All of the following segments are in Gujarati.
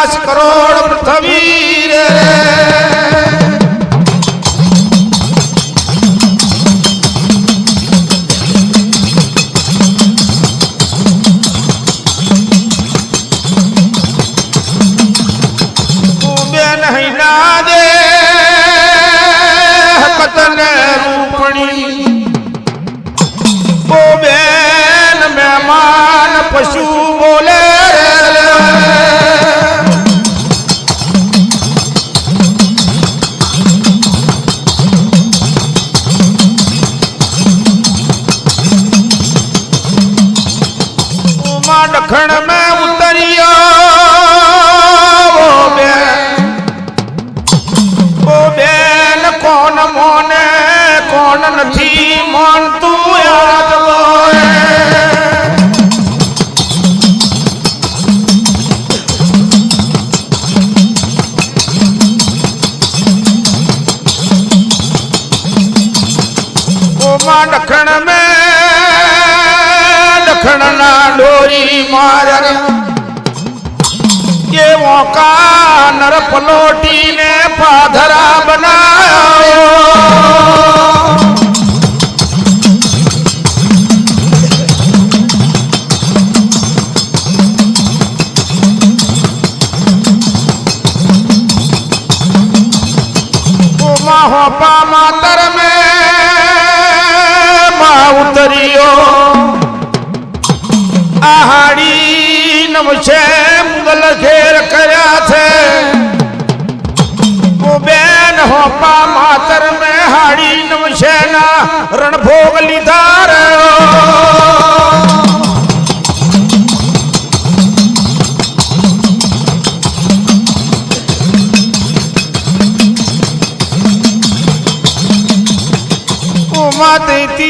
આકાશ કરોડ પૃથ્વી રે પશુ બોલે ઓમાં દખણ મે દખણ ના ડોરી માર એ મોકા નર પલોટીને પાધરા બનાયો. હોપા માતર મે માં ઉતરિયો. આહાડી નમશે મુગલ ઘેર કર્યા છે. બેન હોપા માતર મે હાડી નમશે ના રણભોગ લીધા રે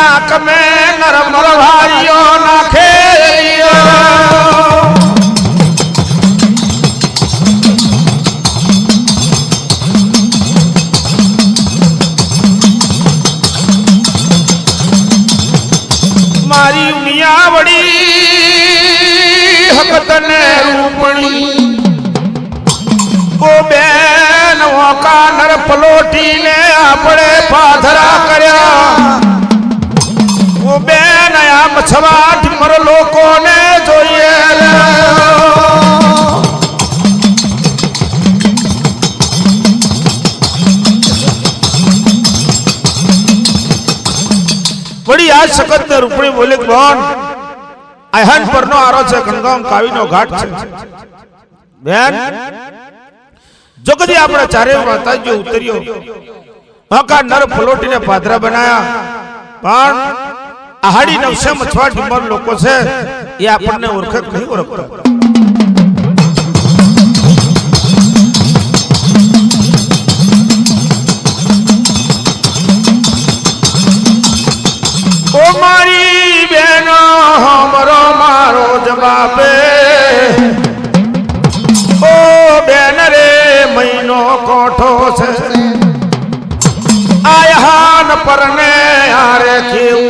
નાક મે નરમર ભાઈઓ નાખે મારી મિયાવડી હકતને રૂપણી ઓ બેન ઓકા નર પલોટીને આપણે પાધરા કર્યા બેન મર લોકોને જોઈએ વળી આ સખત રૂપણી બોલે કે અહન પરનો આરો છે ગંગામ કાવીનો ઘાટ છે. બેન જો કદી આપણે ચારે માતાજીઓ ઉતર્યો. હકા નર ફલોટીને પાદરા બનાયા. પણ આહાડી નવસે મછવા ડીમર લોકો છે એ આપણને ઓળખ નહીં ઓળખતો? ઓ મારી બેનો હમરો મારો જવાબે ઓ બેન રે મહિનો કોઠો છે. આયહાન પરને આરે કેવું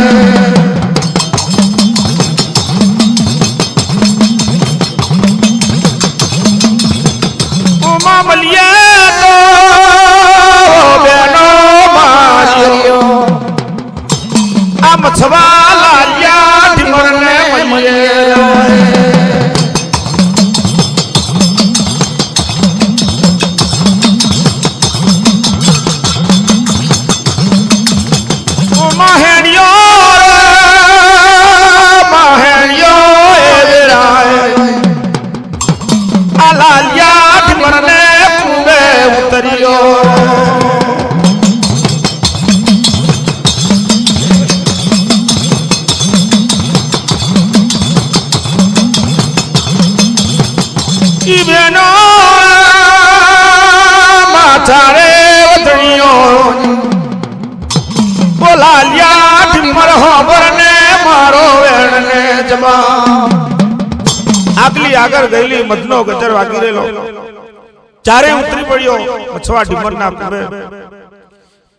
આ આગલી આગળ ગયેલી મધનો ગજર વાગી રહેલો. ચારે ઉતરી પડ્યો મછવા ઢીમર ના પૂરે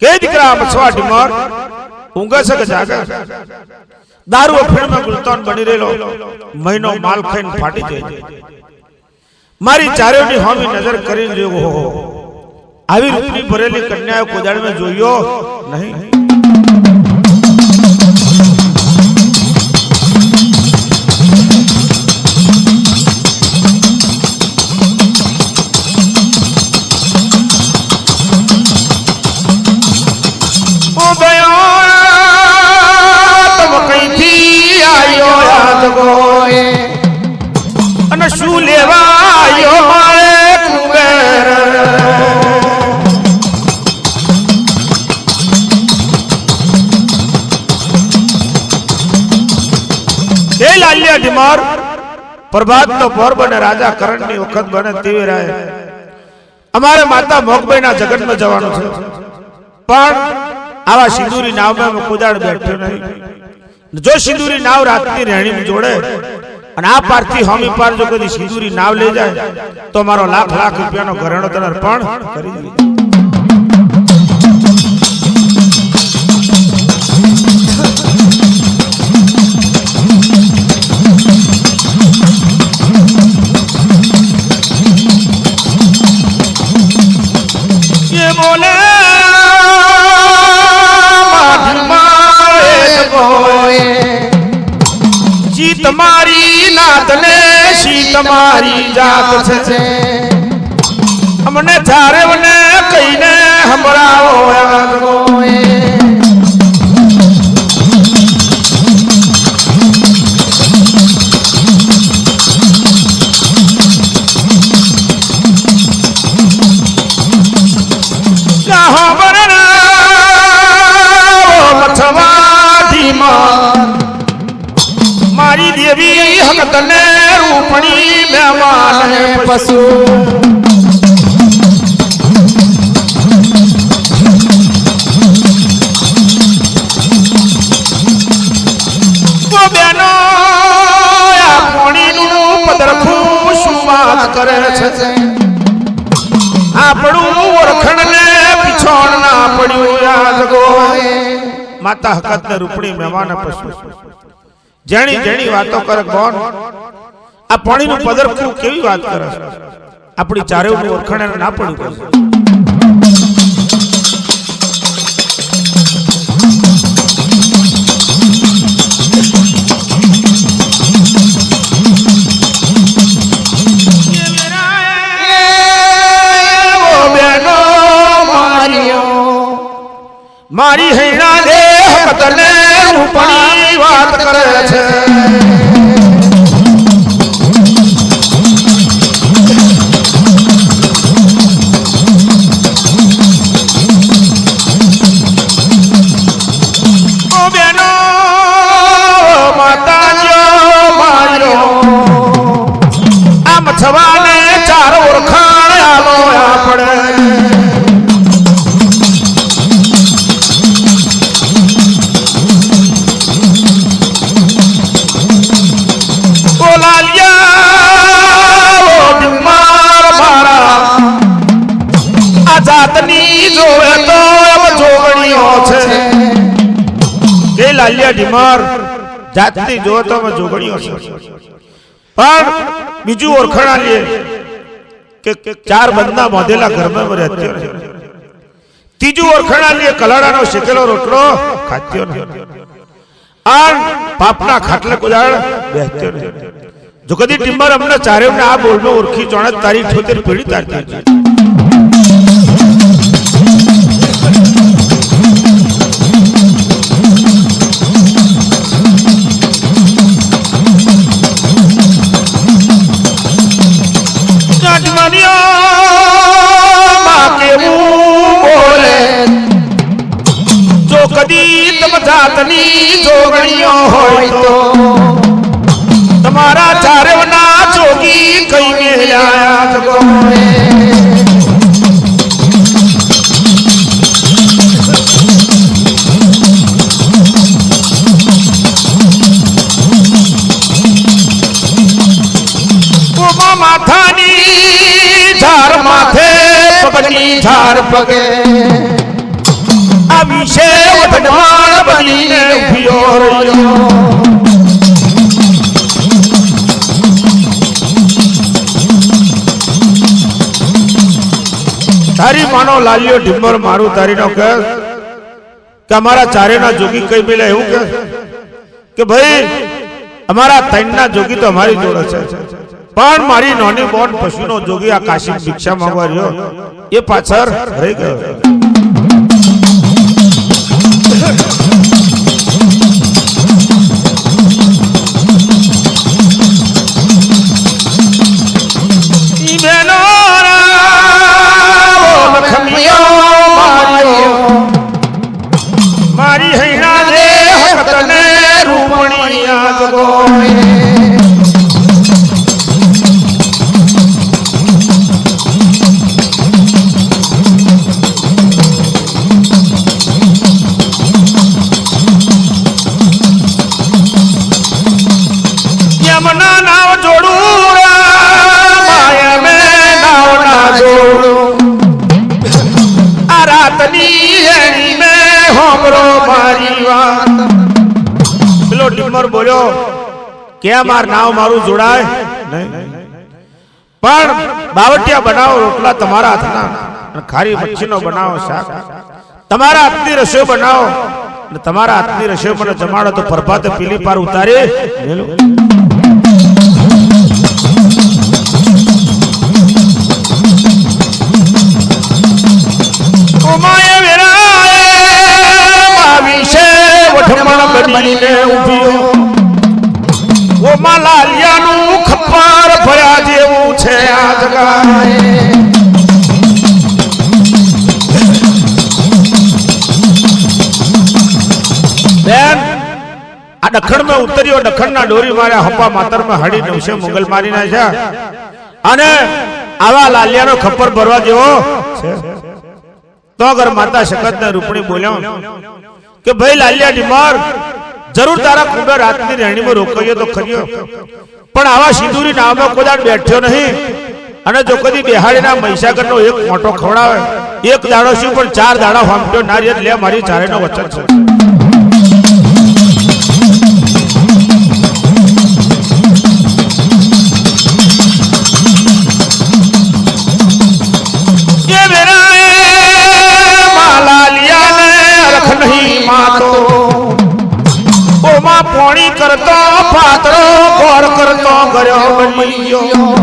કે દીકરા મછવા ઢીમર? ઊંઘે છે કે જાગે? દારૂ અફીણમાં ગુલતાન બની રહેલો. મહિનો માલ ખાઈને ફાટી જાય. મારી ચારેયની હોમી નજર કરી જોયો આવી રૂપની ભરેલી કન્યાઓ કોદાળમાં જોયો નહીં. પ્રભાત નો પોર બને, રાજા કરણની વખત બને, તેવી રાય. અમારે માતા મોગબાઈ જગતમાં જવાનું છે. પણ આવા સિંદુરી નાવમાં મેં કુદાડ બેઠ્યો નહીં. જો સિંદૂરી નાવ રાતની રહેણી જોડે, અને આ પારથી હોમી પાર જો કદી સિંદૂરી નાવ લઈ જાય, તો મારો લાખ લાખ રૂપિયાનો ઘરેણો તને અર્પણ કરી દે મોને જીત મારી નાત શીત મારી જાત છે અમને ચારે કહીને હમરાવો ને પીછોણ ના પડ્યું, યાદ ગોય માતા હકત ને રૂપણી મહેમાન જેણી જેણી વાતો કરે કોણ આ પાણીનું પદરખું કેવી વાત કરે આપણી ચારે ઓળખાણ ના પડ્યું મારી હૈણા દેહ તને રૂપણી વાત કરે છે. ની લાલિયા ઢીમર જાતની જોવે તો જોગણીઓ છે. પણ ચાર બંદા મોધેલા ઘરમાં રહેત્યો ત્રીજું ઓળખણા કલાડાનો શેકેલો રોટલો આ પાપના ખાટલે કુદાળ બેહત્યો જો અમને ચારે આ બોલનો ઓળખી ચોણત તારીખ છોતેર પેઢી તારી જજમાનિયોમાં કેવું બોલે? જો કદી તમ જાતની જોગણીઓ હોય તો, તમારા ચારેવના જોગી કઈ મેળ્યા જગો ઝાર પગે. વિશે વઢવાણ બનીને ઉભ્યો રહ્યો. તારી માનો લાલ્યો ઢીમર મારું તારીનો કે? કે અમારા ચારેના જોગી કઈ પેલા એવું કે? કે ભાઈ, અમારા ત્રણના જોગી તો અમારી જોડે છે. પણ મારી નોની બોન પશુનો જોગી આ કાશી ભિક્ષા માંગવા રહ્યો. એ પાછળ રહી ગયો. મારી વાત. પેલો ડિમર બોલ્યો કે માર નાવ મારું જોડાય? પણ બાવટિયા બનાવો, રોટલા તમારા હાથના. ખારી મચ્છીનો બનાવો, શાક. તમારા હાથની રસોઈ બનાવો. અને તમારા હાથની રસોઈ મને જમાડો તો પ્રભાતે પીલી પાર ઉતારી ઓ ઓમાએ વઢમણ બનીને ઊભ્યો ઓમા લાલિયાનું ખપ્પાર ભર્યા જેવું છે આ જગાએ. બેન, આ દખણમાં ઉતર્યો દખણ ના ડોરી માર્યા હપ્પા માતરમાં હડી નવશે મુગલ મારી નાખ્યા. અને આવા લાલિયાનો ખપ્પર ભરવા જેવો છે. તો અગર માતા શકત ને રૂપણી બોલ્યો કે ભાઈ લાલિયા ડિમાર જરૂર તારા કુંડર રાતની રહેણીમાં રોકાઈએ તો ખર્યો પણ આવા સિંદૂરી નામમાં કોદાડ બેઠ્યો નહીં. અને જો કદી બિહાડીના મહીસાગરનો એક મોટો ખવડાવે, એક દાડો શું પણ ચાર દાડા હોમટ્યો ના રે લે મારી ચારેનો વચન છે. ગયો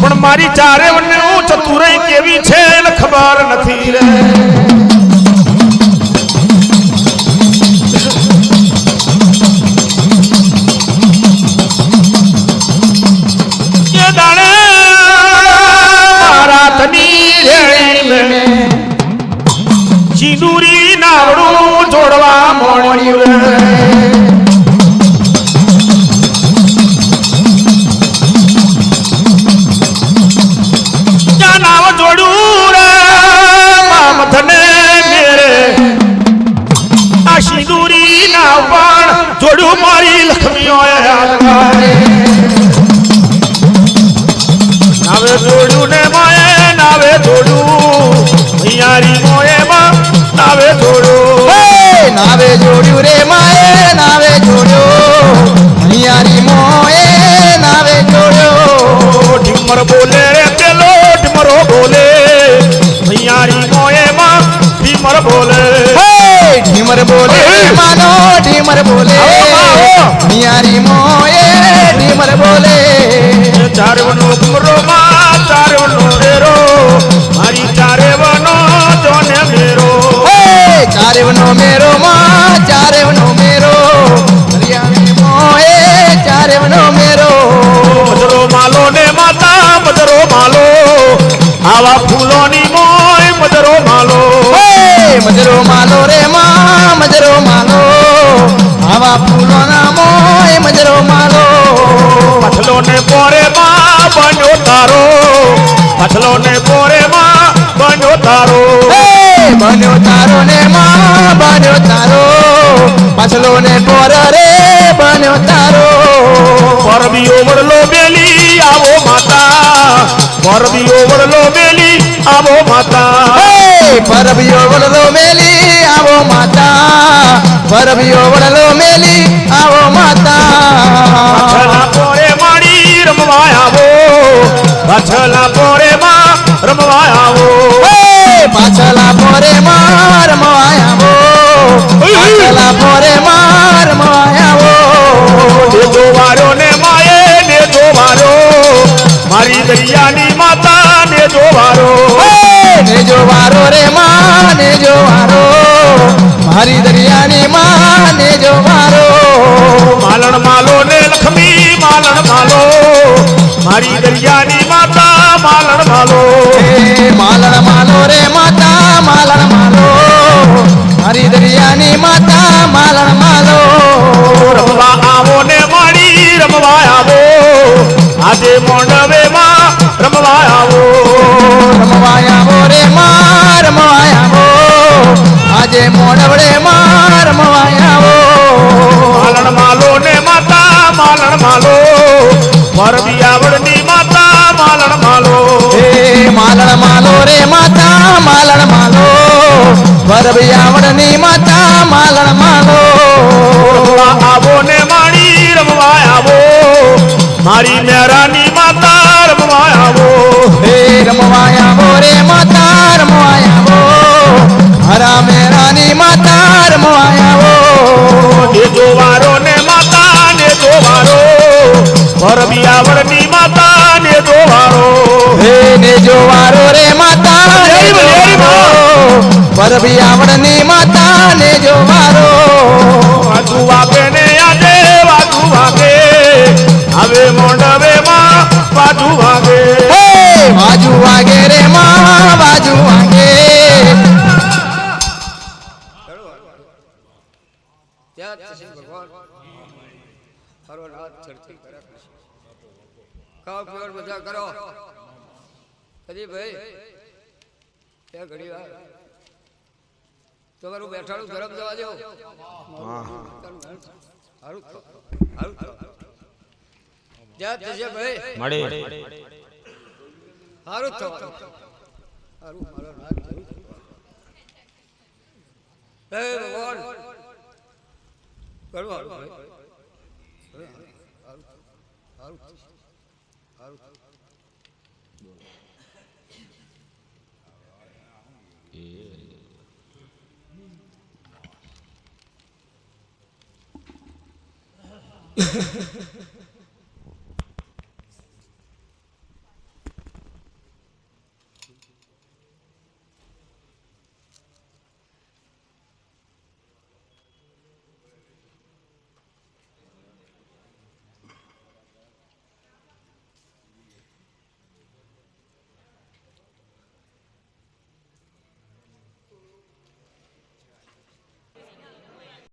પણ મારી ચારે વને હું ચતુરાઈ કેવી છે ખબર નથી રે. સિંદૂરી નાવડું જોડવા મોણ્યું જોડ્યું રે માએ નાવે જોડ્યો. મૈયારી મોએ નાવે જોડ્યો. ઢીમર બોલે રે પેલો ઢીમરો બોલે. મૈયારી મોએ માં ઢીમર બોલે. ઢીમર બોલે માનો ઢીમર બોલે. મૈયારી મોએ ઢીમર બોલે. ચારવાનો ઘુમરો ચારેવનો મેરો માં ચારેવનો મેરો. મોએ ચારેવનો મેરો. મજરો માલો ને માતા મજરો માલો. આવા ફૂલોની મોય મજરો માલો. મજરો માલો રે માં મજરો માલો. આવા ફૂલોના મોય મજરો માલો. પછલો ને પોરે માં બન્યો તારો. પછલો ને બન્યો તારો? પાછલો ને પોર રે બન્યો તારો. પરબી ઓવરલો બેલી આવો માતા. પરબી ઓવરલો બેલી આવો માતા. પરબી ઓવરલો મેલી આવો માતા. પરબી ઓવરલો મેલી આવો માતા. રે માને જો મારો મારી દરિયાની માને જો મારો માલણ માલો ને લક્ષ્મી માલણ માલો. મારી દરિયાની માતા માલણ માલો. માલણ માલો રે માતા માલણ માલો. મારી દરિયાની માતા માલણ માલો. રમવા આવો ને માડી રમવા આવો. આજે મોંડવે આજે મોડવડે માં રમવાયાવો માલણ માલો ને માતા માલણ માલો પરબી આવડની માતા માલણ માલો હે માલણ માલો રે માતા માલણ માલો વરબી આવડની માતા માલણ માલો રમવા આવો ને માડી રમવા આવો મારી મેરાની માતા રમવા આવો હે રમવાયાવો રે માતા રમવાયાવો ને જોવારો ને માતા ને જોવારો. પરબી આવડની માતા ને જોવારો. હે ને જોવારો રે માતા ને જોવારો. પરબી આવડની માતા ને જોવારો. વાજુ વાગે ને આજે વાજુ વાગે. હવે મોડવે માં વાજુ વાગે. હે બાજુ વાગે રે માં બાજુ વાગે. ત્યાં જ છે ભગવાન. હરો નાથ ચડતી કરે બધા કરો. કદી ભાઈ ત્યાં ઘડી વાર. તમારું બેઠાડું ગરમ જવા દો. સારું થો, સારું થો. ત્યાં જ છે ભાઈ સારું જ થવાનું. સારું મારો નાથ જરૂર થવાનું. હે ભગવાન ઘણું સારું ભાઈ ઘણું સારું. સારું સારું સારું